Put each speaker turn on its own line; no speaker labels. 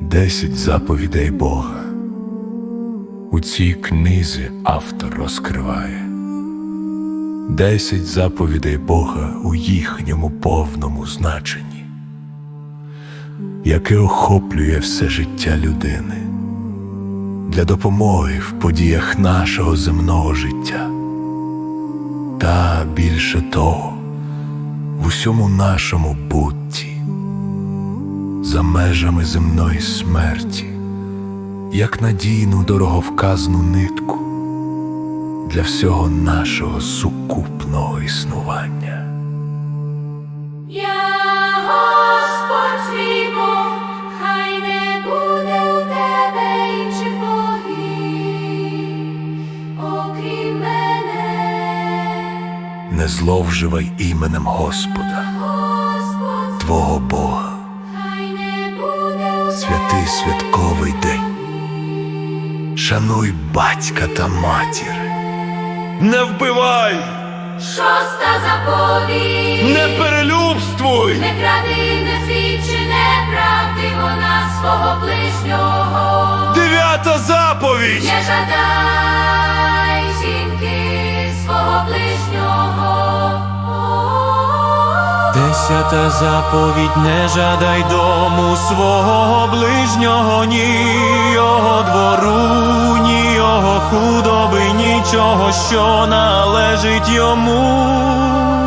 Десять заповідей Бога. У цій книзі автор розкриває десять заповідей Бога у їхньому повному значенні, яке охоплює все життя людини для допомоги в подіях нашого земного життя. Та більше того, в усьому нашому бутті за межами земної смерті, як надійну дороговказну нитку для всього нашого сукупного існування.
Не
зловживай іменем Господа, Твого Бога,
хай не буде
святий святковий день. Шануй батька та матір. Не вбивай,
шоста заповідь.
не перелюбствуй,
Не кради, не свідчи неправди, вона свого ближнього.
дев'ята заповідь.
Не жадай
Десята заповідь не жадай дому свого ближнього, ні його двору, ні його худоби, нічого, що належить йому.